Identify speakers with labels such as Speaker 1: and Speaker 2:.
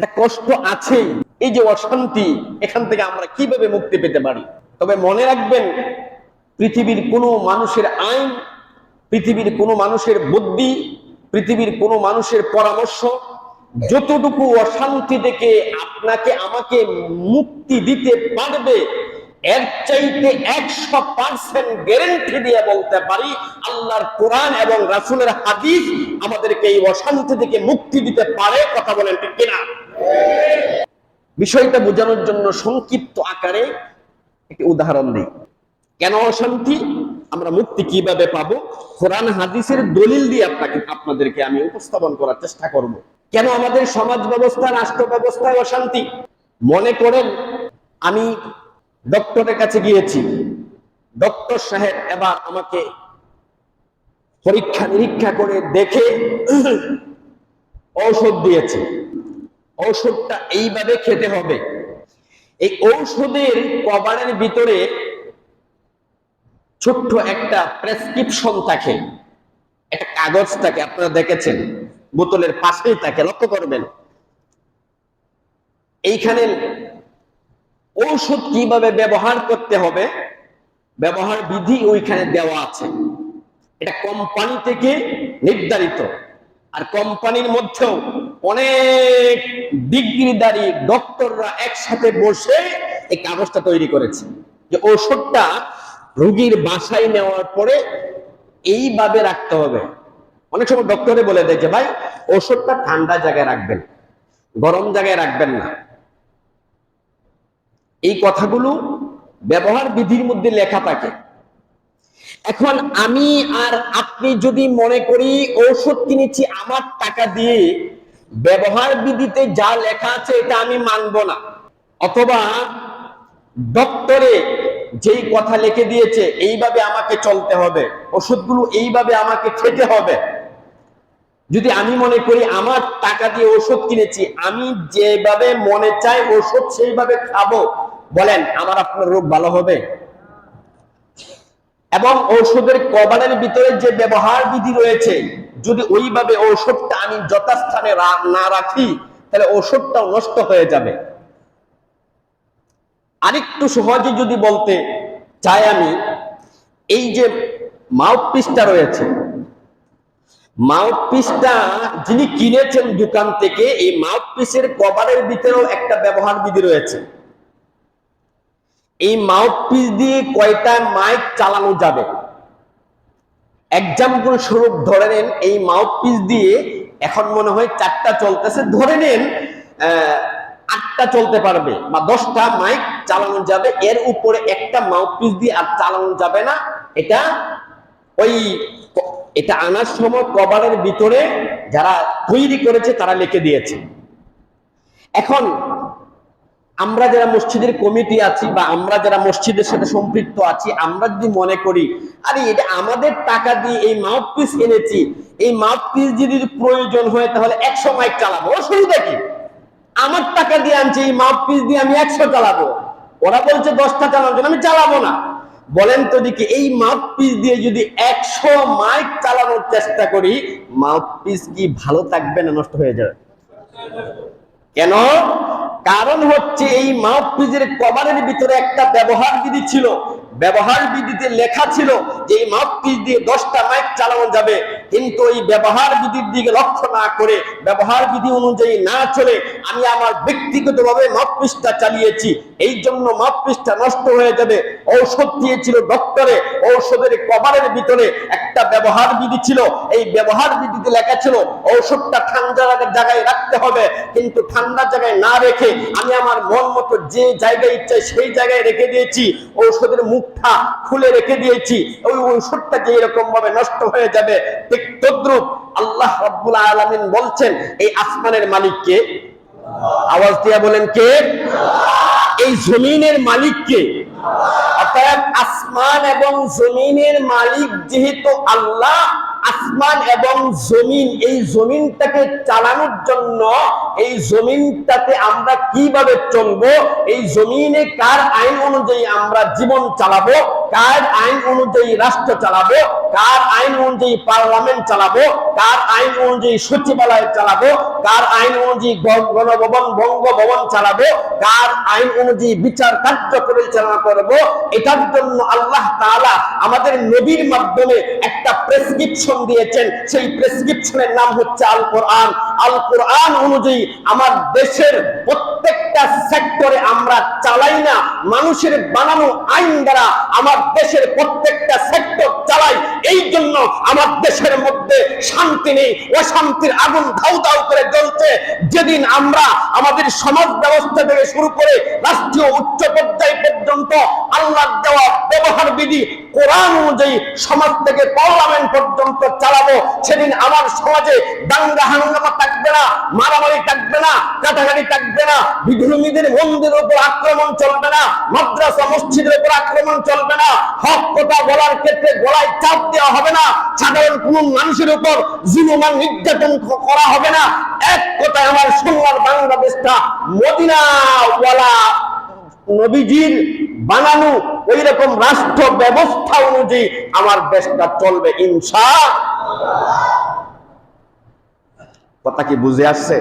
Speaker 1: একটা কষ্ট আছে এই যে অশান্তি, এখান থেকে আমরা কীভাবে মুক্তি পেতে পারি? তবে মনে রাখবেন, পৃথিবীর কোনো মানুষের আইন, পৃথিবীর কোনো মানুষের বুদ্ধি, পৃথিবীর কোনো মানুষের পরামর্শ, যতটুকু অশান্তি থেকে আপনাকে, আমাকে মুক্তি দিতে পারবে এর চাইতে একশো পার্সেন্ট গ্যারেন্টি দিয়ে বলতে পারি, আল্লাহর কোরআন এবং রাসুলের হাদিস আমাদেরকে এই অশান্তি থেকে মুক্তি দিতে পারে, কথা বলেন ঠিক কিনা? বিষয়টা বোঝানোর জন্য সংক্ষিপ্ত আকারে একটি উদাহরণ দিই। কেন অশান্তি? আমরা মুক্তি কীভাবে পাবো? কোরআন, হাদিসের দলিল দিয়ে আপনাকে, আপনাদেরকে আমি উপস্থাপন করার চেষ্টা করব। কেন আমাদের সমাজ ব্যবস্থা, রাষ্ট্র ব্যবস্থায় অশান্তি? মনে করেন, আমি ডক্টরের কাছে গিয়েছি। ডক্টর সাহেব এবার আমাকে পরীক্ষা নিরীক্ষা করে দেখে ঔষধ দিয়েছে। ঔষধটা এইভাবে খেতে হবে। এই ঔষধের কভারের ভিতরে ছোট্ট একটা প্রেসক্রিপশন থাকে। একটা কাগজ থাকে, আপনারা দেখেছেন। বোতলের পাশেই থাকে, লক্ষ্য করবেন। এইখানে ঔষধ কীভাবে ব্যবহার করতে হবে? ব্যবহার বিধি ওইখানে দেওয়া আছে। এটা কোম্পানি থেকে নির্ধারিত। আর কোম্পানির মধ্যেও অনেক ডিগ্রিদারি ডক্টররা একসাথে বসে এই কাগজটা তৈরি করেছে। যে ওষুধটা রোগীর বাসায় নেওয়ার পরে এইভাবে রাখতে হবে। অনেক সময় ডক্টরে বলে দেয় যে, ভাই ওষুধটা ঠান্ডা জায়গায় রাখবেন, গরম জায়গায় রাখবেন না। এই কথাগুলো ব্যবহার বিধির মধ্যে লেখা থাকে। এখন আমি আর আপনি যদি মনে করি ঔষধ কিনেছি আমার টাকা দিয়ে, ব্যবহার বিধিতে যা লেখা আছে এটা আমি মানব না। অথবা ডক্টরে যেই কথা লিখে দিয়েছে, এইভাবে আমাকে চলতে হবে ওষুধগুলো এইভাবে আমাকে খেতে হবে। যদি আমি মনে করি আমার টাকা দিয়ে ওষুধ কিনেছি, আমি যেভাবে মনে চাই ওষুধ সেইভাবে খাব। বলেন, আমার আপনার রোগ ভালো হবে? এবং ঔষধের কবারের ভিতরে যে ব্যবহার বিধি রয়েছে, যদি ওইভাবে ঔষধটা আমি যথাস্থানে না রাখি, তাহলে ঔষধটাও নষ্ট হয়ে যাবে। আরেকটু সহজে যদি বলতে চাই আমি, এই যে মাউথপিসটা রয়েছে, মাউথপিসটা যিনি কিনেছেন দোকান থেকে, এই মাউথপিসের কভারের ভিতরেও একটা ব্যবহার বিধি রয়েছে। এই মাউথপিস দিয়ে কয়টা মাইক চালানো যাবে? এক্সাম্পল স্বরূপ ধরে নেন, এই মাউথপিস দিয়ে এখন মনে হয় চারটা চলতেছে, ধরে নেন আটটা চলতে পারবে বা দশটা মাইক চালানো যাবে, এর উপরে একটা মাউথপিস দিয়ে আর চালানো যাবে না। এটা ওই এটা আনার সময় কভারের ভিতরে যারা তৈরি করেছে, তারা লিখে দিয়েছে। এখন আমরা যারা মসজিদের কমিটি আছি বা আমরা যারা মসজিদের সাথে সম্পৃক্ত আছি, আমরা যদি মনে করি, আরে এটা আমাদের টাকা দিয়ে এই মাউথপিস এনেছি, এই মাউথপিস যদি প্রয়োজন হয় তাহলে একশো মাইক চালাবো। অসুবিধা কি? আমার টাকা দিয়ে আনছি, এই মাউথপিস দিয়ে আমি একশো চালাবো। ওরা বলছে দশটা চালানোর জন্য আমি চালাবো না। বলেন তো দিকে এই মাউথ পিস দিয়ে যদি একশো মাইক চালানোর চেষ্টা করি মাউথ পিস কি ভালো থাকবে না নষ্ট হয়ে যাবে? কেন? কারণ হচ্ছে এই মাহফিজের কভারের ভিতরে একটা ব্যবহার বিধি ছিল। ব্যবহার বিধিতে লেখা ছিল যে এই মাহফিজ দিয়ে দশটা মাইক চালানো যাবে। কিন্তু এই ব্যবহার বিধির দিকে লক্ষ্য না করে, ব্যবহার বিধি অনুযায়ী না চলে আমি আমার ব্যক্তিগতভাবে মাহফিজটা চালিয়েছি। এই জন্য মাউথপিসটা নষ্ট হয়ে যাবে। ঔষধ দিয়েছিল ডক্টরে ঔষধের কভারের ভিতরে একটা ব্যবহার বিধি ছিল। এই ব্যবহার বিধিতে লেখা ছিল, ঔষধটা ঠান্ডা জায়গায় রাখতে হবে, কিন্তু ঠান্ডা জায়গায় না রেখে আমি আমার মন মতো যে জায়গায় ইচ্ছা সেই জায়গায় রেখে দিয়েছি। ঔষধের মুখটা খুলে রেখে দিয়েছি। ওই ঔষধটা যে এরকম ভাবে নষ্ট হয়ে যাবে, ঠিক তদ্রুপ আল্লাহ রব্বুল আলমিন বলছেন, এই আসমানের মালিককে আওয়াজ দিয়া বলেন কে? এই জমিনের মালিককে। অর্থাৎ আসমান এবং জমিনের মালিক যেহেতু আল্লাহ, আসমান এবং জমিন, এই জমিনটাকে চালানোর জন্য এই জমিনটাতে আমরা কীভাবে চলবো? এই জমিনে কার আইন অনুযায়ী আমরা জীবন চালাবো? কার আইন অনুযায়ী রাষ্ট্র চালাবো? কার আইন অনুযায়ী পার্লামেন্ট চালাবো? কার আইন অনুযায়ী সচিবালয় চালাবো? কার আইন অনুযায়ী গণভবন, বঙ্গভবন চালাবো? কার আইন অনুযায়ী বিচার কার্য পরিচালনা করব? এটার জন্য আল্লাহ তাআলা আমাদের নবীর মাধ্যমে একটা প্রেসক্রিপশন দিয়েছেন। সেই প্রেসক্রিপশনের নাম হচ্ছে আল কোরআন আল কোরআন অনুযায়ী আমার দেশের প্রত্যেকটা সেক্টরে আমরা চালাই না, মানুষের বানানো আইন দ্বারা আমার দেশের প্রত্যেকটা সেক্টর চালাই। এই জন্য আমার দেশের মধ্যে শান্তি নেই, অশান্তির আগুন ধাউ ধাউ করে জ্বলছে। যেদিন আমরা আমাদের সমাজ ব্যবস্থা থেকে শুরু করে রাষ্ট্রীয় উচ্চ পর্যায় পর্যন্ত আল্লাহর দেওয়া ব্যবহার বিধি, কোরআন অনুযায়ী সমাজ থেকে পার্লামেন্ট পর্যন্ত চালাবো। সেদিন আমার সমাজে দাঙ্গা হাঙ্গামা থাকবে। না, মারামারি থাকবে না, কাটাকাটি থাকবে না বিধর্মীদের মন্দিরের উপর আক্রমণ চলবে না, মাদ্রাসা মসজিদের উপর আক্রমণ চলবে না, হক কথা বলার ক্ষেত্রে গলায় চাপ দেওয়া হবে না, সাধারণ কোন মানুষের উপর জুলুমান নির্যাতন করা হবে না। এক কথায় আমার সোনার বাংলাদেশটা মদিনাওয়ালা নবীজির বানানো ওই রকম রাষ্ট্র ব্যবস্থা অনুযায়ী আমার দেশটা চলবে, ইনশা কথা কি বুঝে আসছে